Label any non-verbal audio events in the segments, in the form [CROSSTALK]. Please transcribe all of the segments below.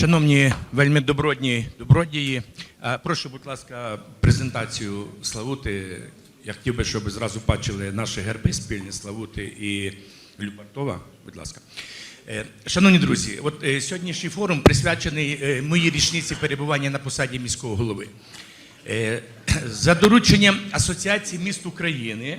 Шановні вельми добродні добродії, е, прошу, будь ласка, презентацію Славути. Я хотів би, щоб зразу бачили наші герби спільні Славути і Любартова. Будь ласка. Е, Шановні друзі, от е, сьогоднішній форум присвячений моїй річниці перебування на посаді міського голови. [CLEARS THROAT] За дорученням Асоціації міст України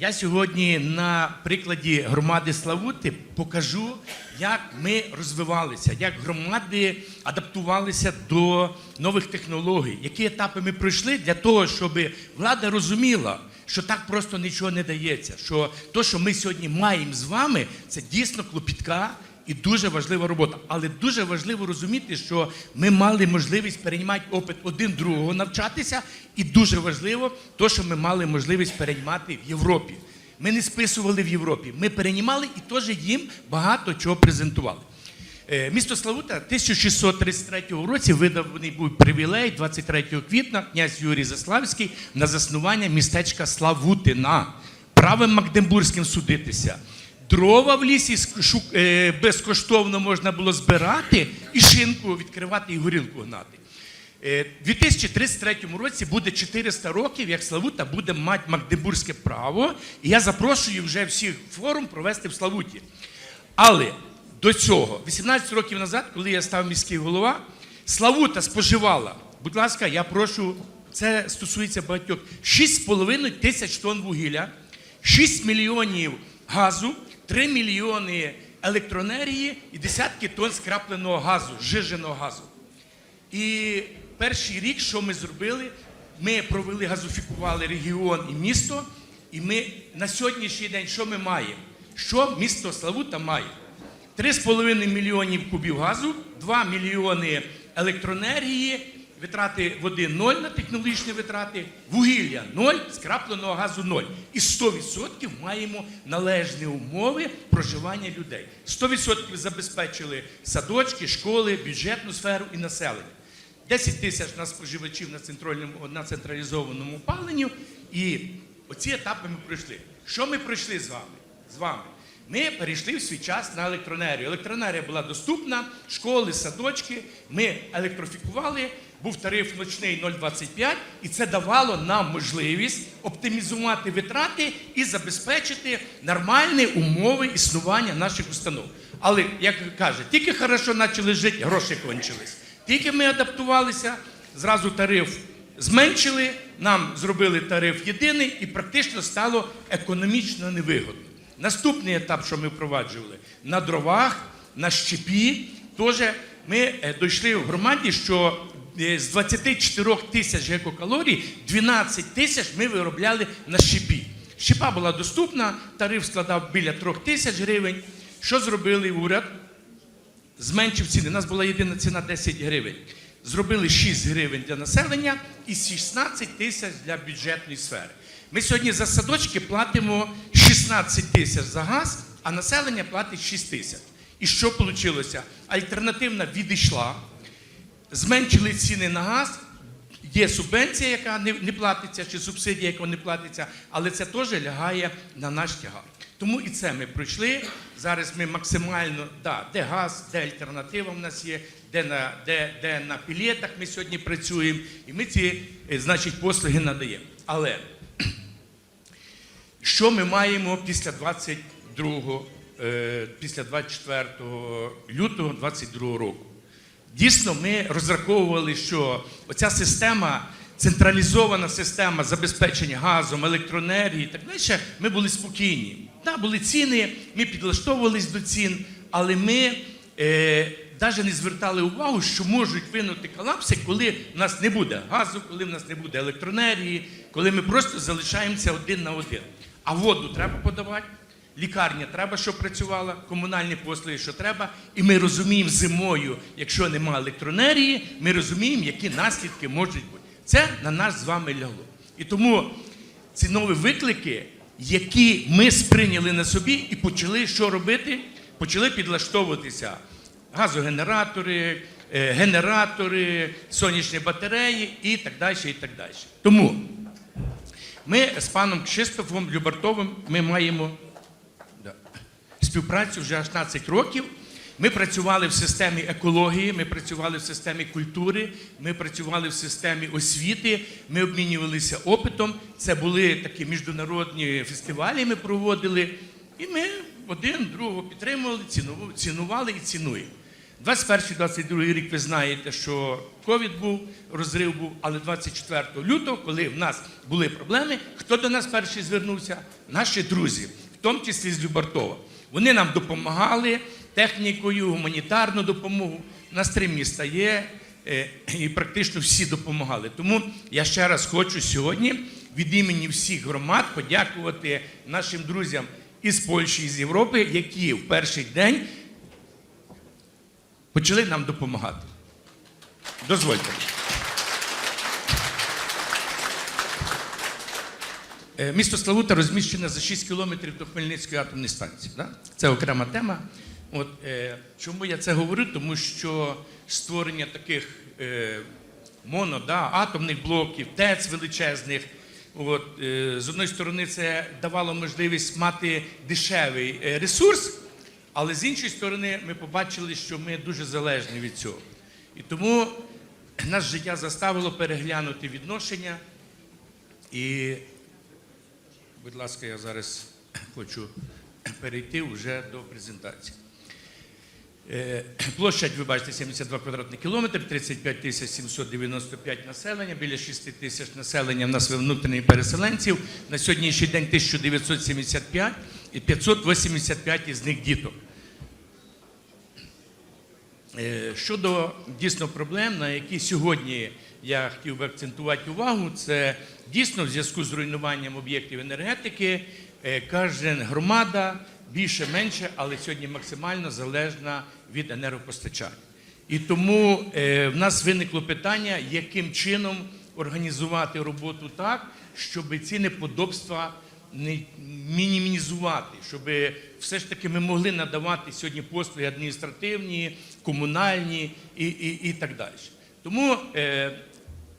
я сьогодні на прикладі громади Славути покажу, як ми розвивалися, як громади адаптувалися до нових технологій, які етапи ми пройшли для того, щоб влада розуміла, що так просто нічого не дається. Що то, що ми сьогодні маємо з вами, це дійсно клопітка. І дуже важлива робота. Але дуже важливо розуміти, що ми мали можливість переймати опит один другого навчатися, і дуже важливо, то, що ми мали можливість переймати в Європі. Ми не списували в Європі, ми переймали і теж їм багато чого презентували. Е, Місто Славута 1633 році виданий був привілей 23 квітня князь Юрій Заславський на заснування містечка Славутина. Правим Магдебурзьким судитися. Дрова в лісі е, безкоштовно можна було збирати і шинку відкривати і горілку гнати. Е, У 2033 році буде 400 років, як Славута буде мати Магдебурзьке право, і я запрошую вже всіх форум провести в Славуті. Але до цього, 18 років назад, коли я став міський голова, Славута споживала. Будь ласка, я прошу, це стосується багатьох 6,5 тисяч тонн вугілля, 6 мільйонів газу, 3 мільйони електроенергії і десятки тонн скрапленого газу, жиженого газу. І перший рік, що ми зробили, ми провели, газофікували регіон і місто. І ми на сьогоднішній день що ми маємо? Що місто Славута має? 3,5 мільйонів кубів газу, 2 мільйони електроенергії, витрати води 0 на технологічні витрати, вугілля 0, скрапленого газу 0. І 100% маємо належні умови проживання людей. 100% забезпечили садочки, школи, бюджетну сферу і населення. 10 тисяч у нас споживачів на, на централізованому опаленню. І оці етапи ми пройшли. Що ми пройшли з вами? З вами? Ми перейшли в свій час на електроенергію. Електроенергія була доступна, школи, садочки. Ми електрифікували, був тариф ночний 0,25, і це давало нам можливість оптимізувати витрати і забезпечити нормальні умови існування наших установ. Але, як каже, тільки хорошо почали жити, гроші кончились. Тільки ми адаптувалися, зразу тариф зменшили, нам зробили тариф єдиний і практично стало економічно невигодно. Наступний етап, що ми впроваджували, на дровах, на щепі, теж ми е, дійшли в громаді, що з 24 тисяч гекокалорій 12 тисяч ми виробляли на щепі. Щепа була доступна, тариф складав біля 3 тисяч гривень. Що зробили уряд? зменшив ціни. У нас була єдина ціна 10 гривень. Зробили 6 гривень для населення і 16 тисяч для бюджетної сфери. Ми сьогодні за садочки платимо 16 тисяч за газ, а населення платить 6 тисяч. І що вийшло? Альтернативна відійшла, зменшили ціни на газ. Є субвенція, яка не, не платиться, чи субсидія, яка не платиться, але це теж лягає на наш тягар. Тому і це ми пройшли. Зараз ми максимально, да, де газ, де альтернатива в нас є, де на, де, де на пілетах ми сьогодні працюємо, і ми ці е, значить, послуги надаємо. Але [CLEARS THROAT] що ми маємо після 22, е, після 24 лютого 22 року? Дійсно, ми розраховували, що оця система, централізована система забезпечення газом, електроенергії так далі, ми були спокійні. Так, були ціни, ми підлаштовувались до цін, але ми е, навіть не звертали увагу, що можуть винути колапси, коли в нас не буде газу, коли в нас не буде електроенергії, коли ми просто залишаємося один на один. А воду треба подавати. Лікарня треба, щоб працювала, комунальні послуги, що треба. І ми розуміємо зимою, якщо немає електроенергії, ми розуміємо, які наслідки можуть бути. Це на нас з вами лягло. І тому ці нові виклики, які ми сприйняли на собі і почали що робити? Почали підлаштовуватися газогенератори, е, генератори, сонячні батареї і так далі. І так далі. Тому ми з паном Кшистофом Любартовим ми маємо співпрацю вже аж 15 років. Ми працювали в системі екології, ми працювали в системі культури, ми працювали в системі освіти, ми обмінювалися опитом. Це були такі міжнародні фестивалі, ми проводили, і ми один другого підтримували, цінували і цінуємо. 21-22 рік ви знаєте, що ковід був, розрив був, але 24 лютого, коли в нас були проблеми, хто до нас перший звернувся? Наші друзі, в тому числі з Любартова. Вони нам допомагали технікою, гуманітарну допомогу. У нас три міста є, е, і практично всі допомагали. Тому я ще раз хочу сьогодні від імені всіх громад подякувати нашим друзям із Польщі і з Європи, які в перший день почали нам допомагати. Дозвольте. Місто Славута розміщене за 6 кілометрів до Хмельницької атомної станції. Да? Це окрема тема. От, е, чому я це говорю? Тому що створення таких е, моно, да, атомних блоків, ТЕЦ величезних. От, е, з одної сторони, це давало можливість мати дешевий е, ресурс, але з іншої сторони, ми побачили, що ми дуже залежні від цього. І тому нас життя заставило переглянути відношення. І, будь ласка, я зараз хочу перейти вже до презентації. Е, Площадь, ви бачите, 72 квадратні кілометри, 35 тисяч 795 населення, біля 6 тисяч населення в нас внутрішніх переселенців. На сьогоднішній день 1975 і 585 із них діток. Е, Щодо дійсно проблем, на які сьогодні я хотів би акцентувати увагу, це дійсно в зв'язку з руйнуванням об'єктів енергетики, е, кожна громада більше-менше, але сьогодні максимально залежна від енергопостачання. І тому е, в нас виникло питання, яким чином організувати роботу так, щоб ці неподобства не мінімізувати, щоб все ж таки ми могли надавати сьогодні послуги адміністративні, комунальні і, і, і так далі. Тому, е,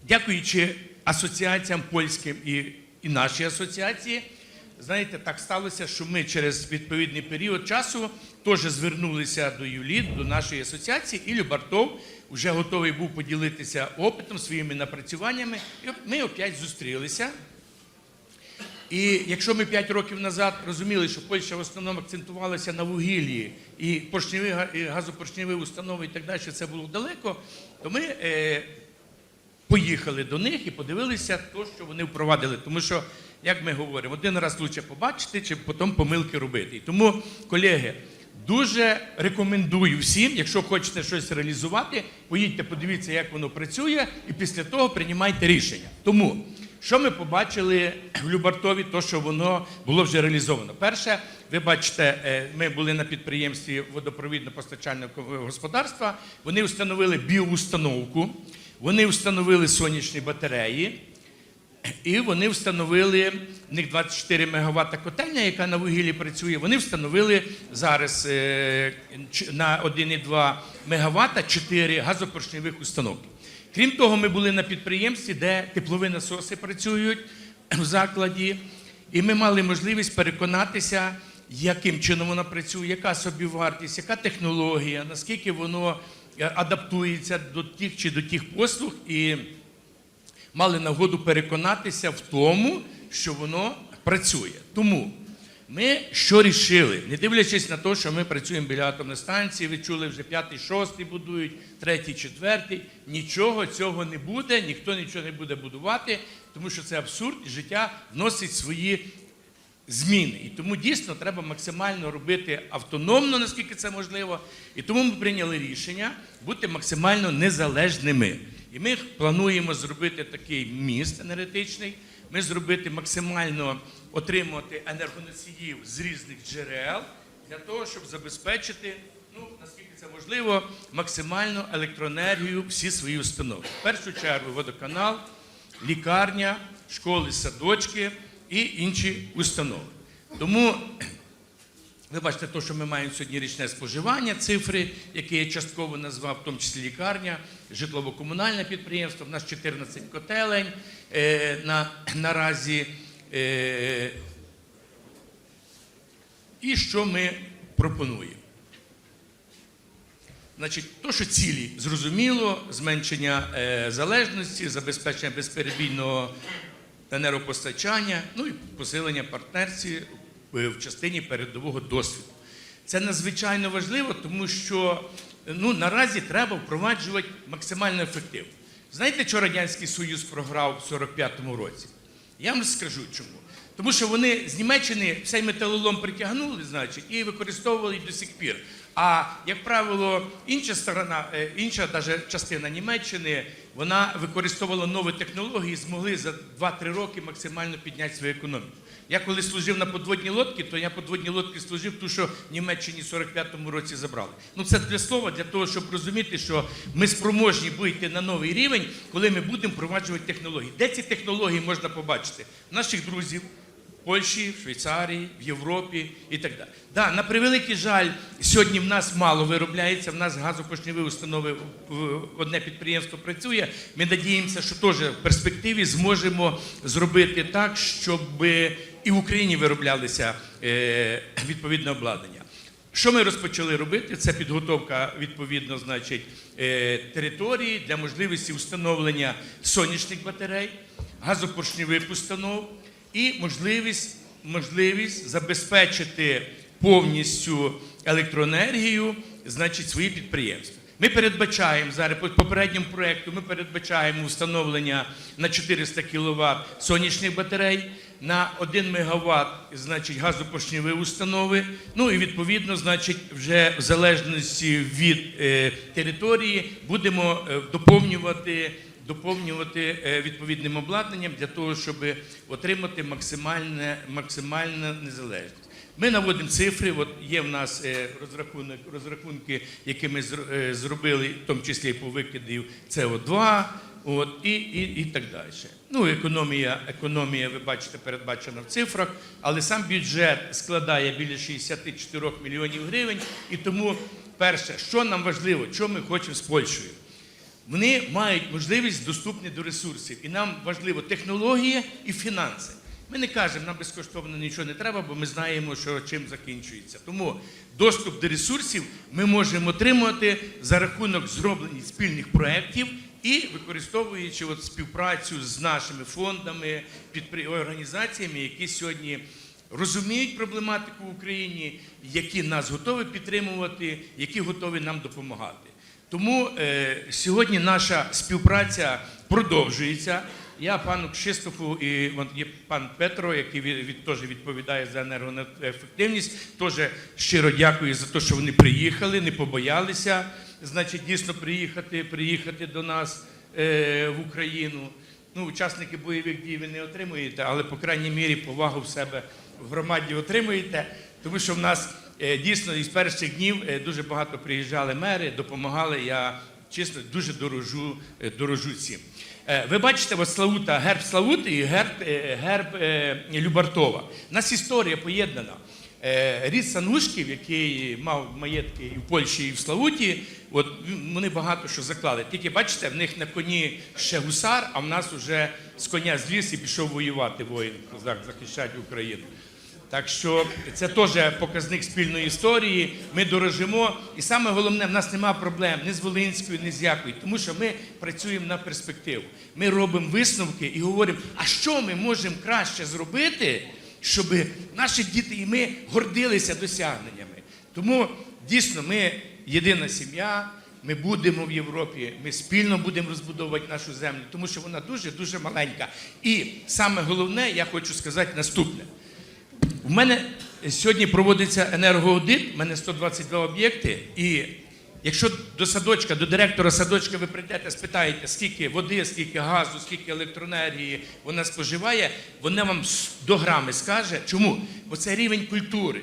дякуючи асоціаціям польським і, і нашій асоціації, знаєте, так сталося, що ми через відповідний період часу теж звернулися до ЮЛІТ, до нашої асоціації, і Любартов вже готовий був поділитися опитом, своїми напрацюваннями. І ми опять зустрілися. І якщо ми 5 років назад розуміли, що Польща в основному акцентувалася на вугіллі і поршневі газопоршневі установи і так далі, це було далеко, то ми е, поїхали до них і подивилися те, що вони впровадили. Тому що, як ми говоримо, один раз краще побачити, чи потім помилки робити. І тому, колеги, дуже рекомендую всім, якщо хочете щось реалізувати, поїдьте, подивіться, як воно працює, і після того приймайте рішення. Тому. Що ми побачили в Любартові, то що воно було вже реалізовано? Перше, ви бачите, е, ми були на підприємстві водопровідно-постачального господарства. Вони встановили біоустановку, вони встановили сонячні батареї, і вони встановили в них 24 МВт котельня, яка на вугіллі працює. Вони встановили зараз е, на 1,2 МВт 4 газопоршневих установки. Крім того, ми були на підприємстві, де теплові насоси працюють в закладі, і ми мали можливість переконатися, яким чином вона працює, яка собівартість, яка технологія, наскільки воно адаптується до тих чи до тих послуг. І мали нагоду переконатися в тому, що воно працює. Тому ми що рішили, не дивлячись на те, що ми працюємо біля атомної станції, ви чули вже п'ятий, шостий будують, третій, четвертий. Нічого цього не буде, ніхто нічого не буде будувати, тому що це абсурд, і життя вносить свої зміни. І тому дійсно треба максимально робити автономно, наскільки це можливо. І тому ми прийняли рішення бути максимально незалежними. І ми плануємо зробити такий міст енергетичний. Ми зробити максимально отримувати енергоносіїв з різних джерел для того, щоб забезпечити, ну наскільки це можливо, максимальну електроенергію всі свої установи. В першу чергу водоканал, лікарня, школи, садочки і інші установи. Тому ви бачите, те, що ми маємо сьогодні річне споживання, цифри, які я частково назвав, в тому числі лікарня, житлово-комунальне підприємство. У нас 14 котелень е, на, [CLEARS THROAT] наразі. Е, і що ми пропонуємо? Значить, то, що цілі, зрозуміло, зменшення е, залежності, забезпечення безперебійного енергопостачання, ну і посилення партнерці в в частині передового досвіду. Це надзвичайно важливо, тому що ну, наразі треба впроваджувати максимально ефективно. Знаєте, що Радянський Союз програв в 45-му році? Я вам скажу чому. Тому що вони з Німеччини цей металолом притягнули, значить, і використовували до сих пір. А як правило, інша сторона, е, інша даже частина Німеччини, вона використовувала нові технології, і змогли за 2-3 роки максимально підняти свою економіку. Я коли служив на подводні лодки, то я подводні лодки служив, ту, що в Німеччині в 45-му році забрали. Ну це для слова, для того, щоб розуміти, що ми спроможні вийти на новий рівень, коли ми будемо впроваджувати технології. Де ці технології можна побачити? Наших друзів. Польщі, в Швейцарії, в Європі і так далі. Да, на превеликий жаль, сьогодні в нас мало виробляється, в нас газопоршневі установи одне підприємство працює. Ми надіємося, що теж в перспективі зможемо зробити так, щоб і в Україні вироблялися е, відповідне обладнання. Що ми розпочали робити? Це підготовка відповідно, значить, е, території для можливості встановлення сонячних батарей, газопоршневих установ і можливість, можливість забезпечити повністю електроенергію, значить, свої підприємства. Ми передбачаємо зараз по попередньому проєкту, ми передбачаємо встановлення на 400 кВт сонячних батарей, на 1 МВт, значить, газопоршневі установи. Ну і відповідно, значить, вже в залежності від е, території будемо е, доповнювати доповнювати е, відповідним обладнанням для того, щоб отримати максимальну незалежність. Ми наводимо цифри, от є в нас е, розрахунок, розрахунки, які ми е, зробили, в тому числі по викидів СО2, от, і, і, і так далі. Ну, економія, економія, ви бачите, передбачена в цифрах, але сам бюджет складає біля 64 мільйонів гривень. І тому, перше, що нам важливо, що ми хочемо з Польщею? Вони мають можливість доступні до ресурсів. І нам важливо технологія і фінанси. Ми не кажемо, нам безкоштовно нічого не треба, бо ми знаємо, що чим закінчується. Тому доступ до ресурсів ми можемо отримувати за рахунок зроблення спільних проєктів і використовуючи от співпрацю з нашими фондами, організаціями, які сьогодні розуміють проблематику в Україні, які нас готові підтримувати, які готові нам допомагати. Тому е, сьогодні наша співпраця продовжується. Я пану Кшистофу і є пан Петро, який від, теж відповідає за енергоефективність. Теж щиро дякую за те, що вони приїхали, не побоялися. Значить, дійсно приїхати, приїхати до нас е, в Україну. Ну, учасники бойових дій ви не отримуєте, але по крайній мірі повагу в себе в громаді отримуєте, тому що в нас е, дійсно із перших днів е, дуже багато приїжджали мери, допомагали. Я чесно дуже дорожу, е, дорожу цим. Ви бачите, от Славута, герб Славути і герб, герб Любартова. У нас історія поєднана. Рід Санушків, який мав маєтки і в Польщі, і в Славуті, от вони багато що заклали. Тільки бачите, в них на коні ще гусар, а в нас вже з коня зліз і пішов воювати воїн, козак, захищати Україну. Так що це теж показник спільної історії. Ми дорожимо. І саме головне, в нас немає проблем ні з Волинською, ні з якою, тому що ми працюємо на перспективу. Ми робимо висновки і говоримо, а що ми можемо краще зробити, щоб наші діти і ми гордилися досягненнями. Тому дійсно ми єдина сім'я. Ми будемо в Європі, ми спільно будемо розбудовувати нашу землю, тому що вона дуже дуже маленька. І саме головне, я хочу сказати наступне. У мене сьогодні проводиться енергоаудит, у мене 122 об'єкти, і якщо до садочка, до директора садочка ви прийдете, спитаєте, скільки води, скільки газу, скільки електроенергії вона споживає, вона вам до грами скаже. Чому? Бо це рівень культури.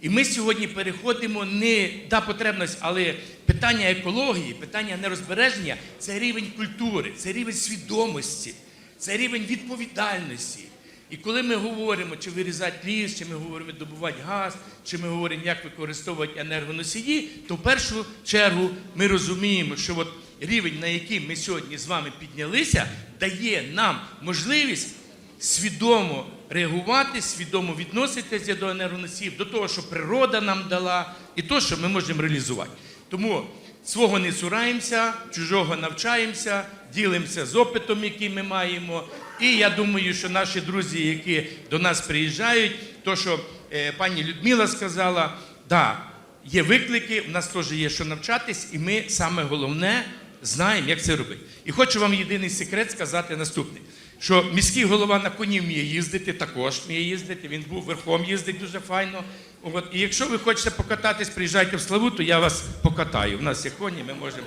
І ми сьогодні переходимо не да потребність, але питання екології, питання нерозбереження це рівень культури, це рівень свідомості, це рівень відповідальності. І коли ми говоримо, чи вирізати ліс, чи ми говоримо добувати газ, чи ми говоримо, як використовувати енергоносії, то в першу чергу ми розуміємо, що от рівень, на який ми сьогодні з вами піднялися, дає нам можливість свідомо реагувати, свідомо відноситися до енергоносіїв, до того, що природа нам дала, і то, що ми можемо реалізувати. Тому свого не цураємося, чужого навчаємося, ділимося з опитом, який ми маємо. І я думаю, що наші друзі, які до нас приїжджають, то що е, пані Людмила сказала, да, є виклики, у нас теж є що навчатись, і ми саме головне знаємо, як це робити. І хочу вам єдиний секрет сказати наступний. Що міський голова на коні вміє їздити, також вміє їздити. Він був верхом їздить дуже файно. От. І якщо ви хочете покататись, приїжджайте в Славу, то я вас покатаю. У нас є коні, ми можемо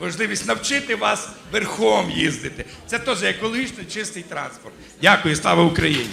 можливість навчити вас верхом їздити. Це теж екологічно чистий транспорт. Дякую, слава Україні!